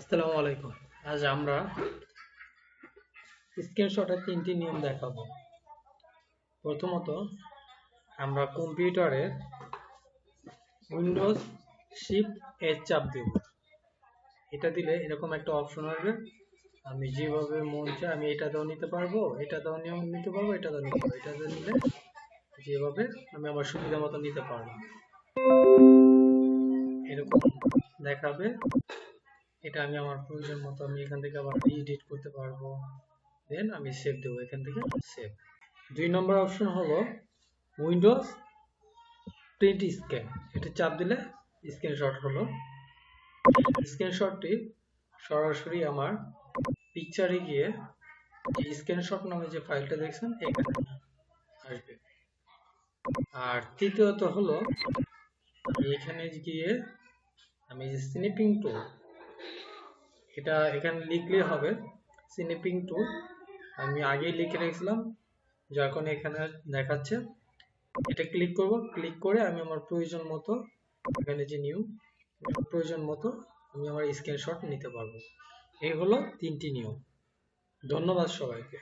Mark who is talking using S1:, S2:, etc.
S1: আসসালামু আলাইকুম। আজ আমরা স্ক্রিনশটের তিনটি নিয়ম দেখাবো। প্রথমত, আমরা কম্পিউটারে উইন্ডোজ শিফট এর চাপ দেব। এটা দিলে এরকম একটা অপশন আসবে। আমি যেভাবে মন চাই আমি এটাতেও নিতে পারব, এটাতেও নিয়ম নিতে পারব, এটাতেও নিতে পারব। এটাতে নিলে যেভাবে আমি আমার সুবিধা মতো নিতে পারব। এরকম দেখাবে। এটা আমি আমার প্রয়োজন মতো আমি এখান থেকে আবার এডিট করতে পারব। দেন আমি সেভ দেবো এখান থেকে সেভ দুই নম্বর অপশন হলো উইন্ডোজ প্রিন্ট স্ক্যান এটা চাপ দিলে স্ক্রিনশট হলো। স্ক্রিনশটটি সরাসরি আমার পিকচারে গিয়ে স্ক্রিনশট নামে যে ফাইলটা দেখছেন, এখানে আসবে। আর তৃতীয়ত হলো এখানে গিয়ে আমি যে স্নিপিং টুল এটা এখানে লিখলে হবে স্নিপিং টুল আমি আগেই লিখে রেখেছিলাম যখন এখানে দেখাচ্ছে। এটা ক্লিক করব ক্লিক করে আমি আমার প্রয়োজন মতো, এখানে যে নিউ প্রয়োজন মতো আমি আমার স্ক্রিনশট নিতে পারব। এই হলো তিনটি নিয়ম। ধন্যবাদ সবাইকে।